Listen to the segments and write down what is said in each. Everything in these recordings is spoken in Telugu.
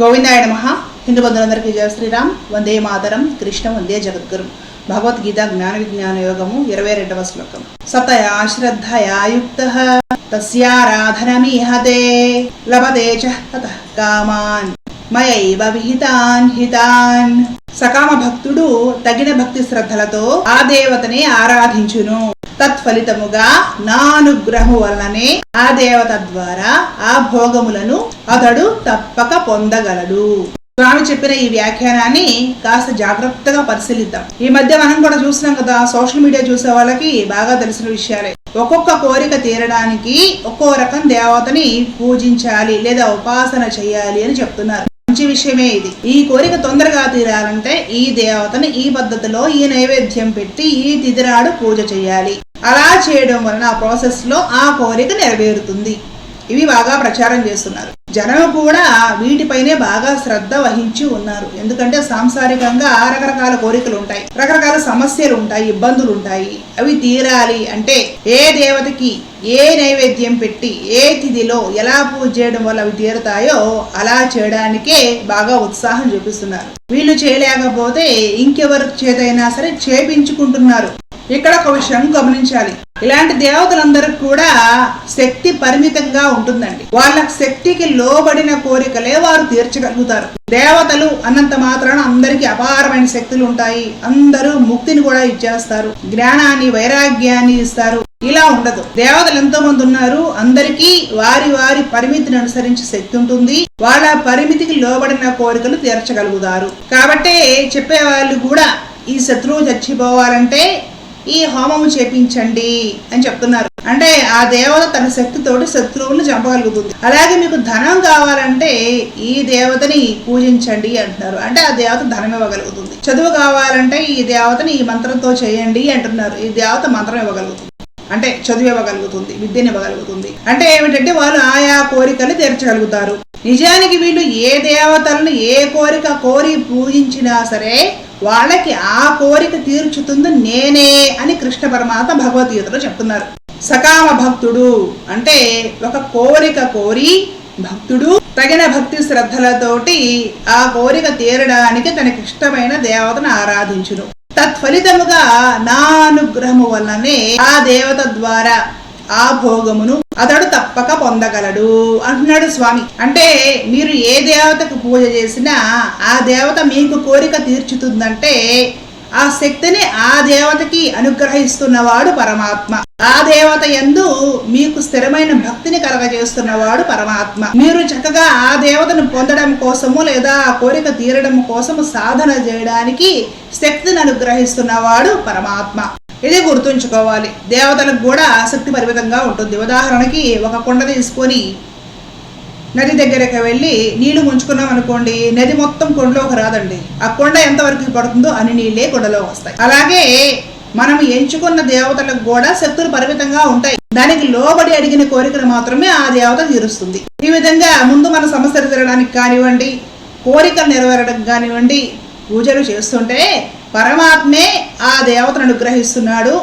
గోవిందాయ నమ. హిందూ బంధువులందరికీ జయ శ్రీరామ్. వందే మాతరం. కృష్ణ వందే జగద్గురు. భగవద్గీత జ్ఞాన విజ్ఞాన యోగము ఇరవై రెండవ శ్లోకం. సతయా శ్రద్ధయాయుక్త తస్యారాధనమిహతే. లభతే చ తతః కామాన్. మయైవ విహితాన్ హితాన్. సకామ భక్తుడు తగిన భక్తి శ్రద్ధలతో ఆ దేవతని ఆరాధించును. తత్ఫలితముగా నా అనుగ్రహము వలననే ఆ దేవత ద్వారా ఆ భోగములను అతడు తప్పక పొందగలడు. స్వామి చెప్పిన ఈ వ్యాఖ్యానాన్ని కాస్త జాగ్రత్తగా పరిశీలిద్దాం. ఈ మధ్య మనం కూడా చూస్తున్నాం కదా సోషల్ మీడియా చూసే వాళ్ళకి బాగా తెలిసిన విషయాలే. ఒక్కొక్క కోరిక తీరడానికి ఒక్కో రకం దేవతని పూజించాలి లేదా ఉపాసన చేయాలి అని చెప్తున్నారు. మంచి విషయమే ఇది. ఈ కోరిక తొందరగా తీరాలంటే ఈ దేవతని ఈ పద్ధతిలో ఈ నైవేద్యం పెట్టి ఈ తిదిరాడు పూజ చేయాలి. అలా చేయడం వలన ఆ ప్రాసెస్లో ఆ కోరిక నెరవేరుతుంది. ఇవి బాగా ప్రచారం చేస్తున్నారు. జనం కూడా వీటిపైనే బాగా శ్రద్ధ వహించి ఉన్నారు. ఎందుకంటే సాంసారికంగా రకరకాల కోరికలు ఉంటాయి రకరకాల సమస్యలు ఉంటాయి ఇబ్బందులు ఉంటాయి అవి తీరాలి అంటే ఏ దేవతకి ఏ నైవేద్యం పెట్టి ఏ తిథిలో ఎలా పూజ చేయడం వల్ల అవి తీరుతాయో అలా చేయడానికే బాగా ఉత్సాహం చూపిస్తున్నారు. వీళ్ళు చేయలేకపోతే ఇంకెవరి చేతైనా సరే చేపించుకుంటున్నారు. ఇక్కడ ఒక విషయం గమనించాలి. ఇలాంటి దేవతలందరికి కూడా శక్తి పరిమితంగా ఉంటుందండి. వాళ్ళ శక్తికి లోబడిన కోరికలే వారు తీర్చగలుగుతారు. దేవతలు అన్నంత మాత్రాన అందరికీ అపారమైన శక్తులు ఉంటాయి. అందరూ ముక్తిని కూడా ఇచ్చేస్తారు. జ్ఞానాన్ని వైరాగ్యాన్ని ఇస్తారు. ఇలా ఉండదు. దేవతలు ఎంతో మంది ఉన్నారు. అందరికీ వారి వారి పరిమితిని అనుసరించి శక్తి ఉంటుంది. వాళ్ళ పరిమితికి లోబడిన కోరికలు తీర్చగలుగుతారు. కాబట్టే చెప్పే వాళ్ళు కూడా ఈ శత్రువు చచ్చిపోవాలంటే ఈ హోమము చేపించండి అని చెప్తున్నారు. అంటే ఆ దేవత తన శక్తితోటి శత్రువులను చంపగలుగుతుంది. అలాగే మీకు ధనం కావాలంటే ఈ దేవతని పూజించండి అంటున్నారు. అంటే ఆ దేవత ధనం ఇవ్వగలుగుతుంది. చదువు కావాలంటే ఈ దేవతని ఈ మంత్రంతో చేయండి అంటున్నారు. ఈ దేవత మంత్రం ఇవ్వగలుగుతుంది. అంటే చదువు ఇవ్వగలుగుతుంది విద్యను ఇవ్వగలుగుతుంది. అంటే ఏమిటంటే వాళ్ళు ఆయా కోరికలు తీర్చగలుగుతారు. నిజానికి వీళ్ళు ఏ దేవతలను ఏ కోరిక కోరి పూజించినా సరే వాళ్ళకి ఆ కోరిక తీర్చుతుంది నేనే అని కృష్ణ పరమాత్మ భగవద్గీతలో చెప్తున్నారు. సకామ భక్తుడు అంటే ఒక కోరిక కోరి భక్తుడు తగిన భక్తి శ్రద్ధలతోటి ఆ కోరిక తీరడానికి తనకి ఇష్టమైన దేవతను ఆరాధించును. తత్ఫలితముగా నా అనుగ్రహము వల్లనే ఆ దేవత ద్వారా ఆ భోగమును అతడు తప్పక పొందగలడు అంటున్నాడు స్వామి. అంటే మీరు ఏ దేవతకు పూజ చేసినా ఆ దేవత మీకు కోరిక తీర్చుతుందంటే ఆ శక్తిని ఆ దేవతకి అనుగ్రహిస్తున్నవాడు పరమాత్మ. ఆ దేవత ఎందు మీకు స్థిరమైన భక్తిని కలగజేస్తున్నవాడు పరమాత్మ. మీరు చక్కగా ఆ దేవతను పొందడం కోసము లేదా ఆ కోరిక తీరడం కోసము సాధన చేయడానికి శక్తిని అనుగ్రహిస్తున్నవాడు పరమాత్మ. ఇది గుర్తుంచుకోవాలి. దేవతలకు కూడా ఆసక్తి పరిమితంగా ఉంటుంది. ఉదాహరణకి ఒక కొండ తీసుకొని నది దగ్గరకు వెళ్ళి నీళ్ళు ముంచుకున్నాం అనుకోండి నది మొత్తం కొండలోకి రాదండి. ఆ కొండ ఎంతవరకు పడుతుందో అన్ని నీళ్ళే కొండలో వస్తాయి. అలాగే మనం ఎంచుకున్న దేవతలకు కూడా శక్తులు పరిమితంగా ఉంటాయి. దానికి లోబడి అడిగిన కోరికను మాత్రమే ఆ దేవత తీరుస్తుంది. ఈ విధంగా ముందు మన సమస్యలు తీరడానికి కానివ్వండి కోరికలు నెరవేరడానికి కానివ్వండి పూజలు చేస్తుంటే పరమాత్మే ఆ దేవతను అనుగ్రహిస్తున్నాడు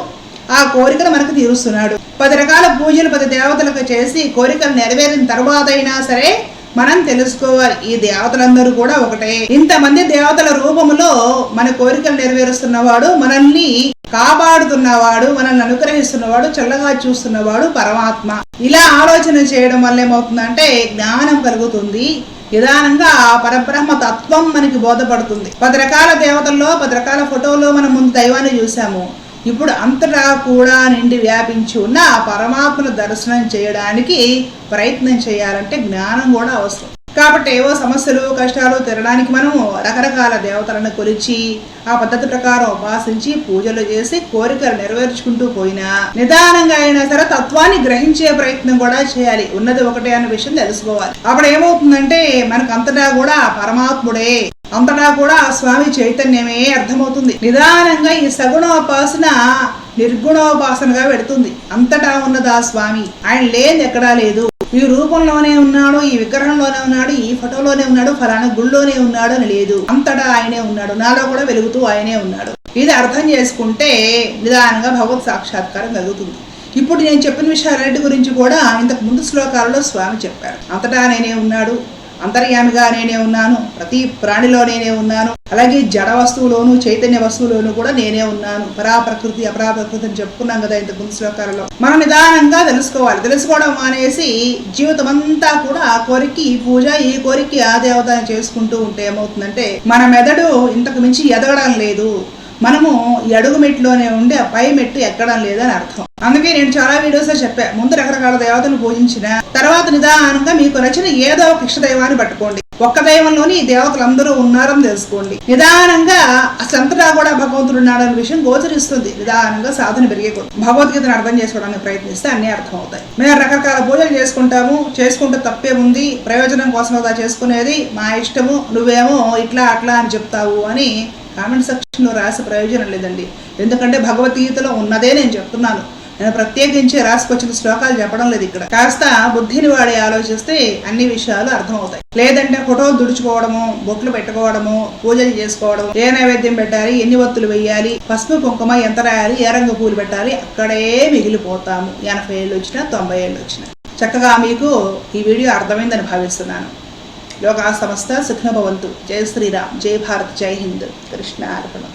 ఆ కోరికను మనకు తీరుస్తున్నాడు. పది రకాల పూజలు పది దేవతలకు చేసి కోరికలు నెరవేరిన తర్వాత అయినా సరే మనం తెలుసుకోవాలి. ఈ దేవతలందరూ కూడా ఒకటే. ఇంతమంది దేవతల రూపములో మన కోరికలు నెరవేరుస్తున్నవాడు మనల్ని కాపాడుతున్నవాడు మనల్ని అనుగ్రహిస్తున్నవాడు చల్లగా చూస్తున్నవాడు పరమాత్మ. ఇలా ఆలోచన చేయడం వల్ల ఏమవుతుందంటే జ్ఞానం కలుగుతుంది నిదానంగా ఆ పరబ్రహ్మ తత్వం మనకి బోధపడుతుంది. పది రకాల దేవతల్లో పది రకాల ఫోటోలో మనం ముందు దైవాన్ని చూసాము. ఇప్పుడు అంతటా కూడా నిండి వ్యాపించి ఉన్న ఆ పరమాత్మను దర్శనం చేయడానికి ప్రయత్నం చేయాలంటే జ్ఞానం కూడా అవసరం. కాబట్టి ఏవో సమస్యలు కష్టాలు తినడానికి మనము రకరకాల దేవతలను కొలిచి ఆ పద్ధతి ప్రకారం ఉపాసించి పూజలు చేసి కోరికలు నెరవేర్చుకుంటూ పోయినా నిదానంగా అయినా సరే తత్వాన్ని గ్రహించే ప్రయత్నం కూడా చేయాలి. ఉన్నది ఒకటే అనే విషయం తెలుసుకోవాలి. అప్పుడు ఏమవుతుందంటే మనకు అంతటా కూడా పరమాత్ముడే అంతటా కూడా ఆ స్వామి చైతన్యమే అర్థమవుతుంది. నిదానంగా ఈ సగుణోపాసన నిర్గుణోపాసనగా పెడుతుంది. అంతటా ఉన్నది ఆ స్వామి? ఆయన లేని ఎక్కడా లేదు. ఈ రూపంలోనే ఉన్నాడు ఈ విగ్రహంలోనే ఉన్నాడు ఈ ఫోటోలోనే ఉన్నాడు ఫలానా గుళ్ళోనే ఉన్నాడు అని లేదు. అంతటా ఆయనే ఉన్నాడు. నాలో కూడా వెలుగుతూ ఆయనే ఉన్నాడు. ఇది అర్థం చేసుకుంటే నిదానంగా భగవత్ సాక్షాత్కారం కలుగుతుంది. ఇప్పుడు నేను చెప్పిన విషయాలన్నిటి గురించి కూడా ఇంతకు ముందు శ్లోకాలలో స్వామి చెప్పారు. అంతటా నేనే ఉన్నాడు అంతర్యామిగా నేనే ఉన్నాను ప్రతి ప్రాణిలో నేనే ఉన్నాను. అలాగే జడ వస్తువులోను చైతన్య వస్తువులోను కూడా నేనే ఉన్నాను. పరా ప్రకృతి అపరా అని చెప్పుకున్నాం కదా ఇంత ముందు శ్లోకాలలో. మనం నిదానంగా తెలుసుకోవాలి. తెలుసుకోవడం మానేసి జీవితం అంతా కూడా ఆ కోరిక ఈ పూజ ఈ కోరిక ఆ దేవత చేసుకుంటూ ఉంటే ఏమవుతుందంటే మన మెదడు ఇంతకు మించి ఎదగడం లేదు. మనము ఈ అడుగు మెట్టులోనే ఉండి ఆ పై మెట్టు ఎక్కడం లేదని అర్థం. అందుకే నేను చాలా వీడియోస్ చెప్పా ముందు రకరకాల దేవతలు పూజించిన తర్వాత నిదానంగా మీకు నచ్చిన ఏదో ఒక ఇష్ట దైవాన్ని పట్టుకోండి. ఒక్క దైవంలోని ఈ దేవతలందరూ ఉన్నారని తెలుసుకోండి. నిదానంగా అసంతటా కూడా భగవంతుడు ఉన్నాడన్న విషయం గోచరిస్తుంది. నిదానంగా సాధన పెరిగే భగవద్గీతను అర్థం చేసుకోవడానికి ప్రయత్నిస్తే అన్ని అర్థం అవుతాయి మేము రకరకాల పూజలు చేసుకుంటాము. చేసుకుంటే తప్పే ఉంది. ప్రయోజనం కోసం కదా చేసుకునేది మా ఇష్టము నువ్వేమో ఇట్లా అట్లా అని చెప్తావు అని కామెంట్ సెక్షన్లో రాసి ప్రయోజనం లేదండి. ఎందుకంటే భగవద్గీతలో ఉన్నదే నేను చెప్తున్నాను. నేను ప్రత్యేకించి రాసుకొచ్చిన శ్లోకాలు చెప్పడం లేదు ఇక్కడ. కాస్త బుద్ధిని వాడి ఆలోచిస్తే అన్ని విషయాలు అర్థమవుతాయి. లేదంటే ఫోటో దుడుచుకోవడము బొట్లు పెట్టుకోవడము పూజలు చేసుకోవడము ఏ నైవేద్యం పెట్టాలి ఎన్ని ఒత్తులు వేయాలి పసుపు కుంకుమ ఎంత రాయాలి ఏ రంగు పూలు పెట్టాలి అక్కడే మిగిలిపోతాము. ఎనభై ఏళ్ళు వచ్చినా తొంభై ఏళ్ళు వచ్చినా. చక్కగా మీకు ఈ వీడియో అర్థమైందని భావిస్తున్నాను. యోగా సమస్త సుఖనభవంతు జయ శ్రీరామ్ జయ భారత్ జై హింద్ కృష్ణ అర్పణం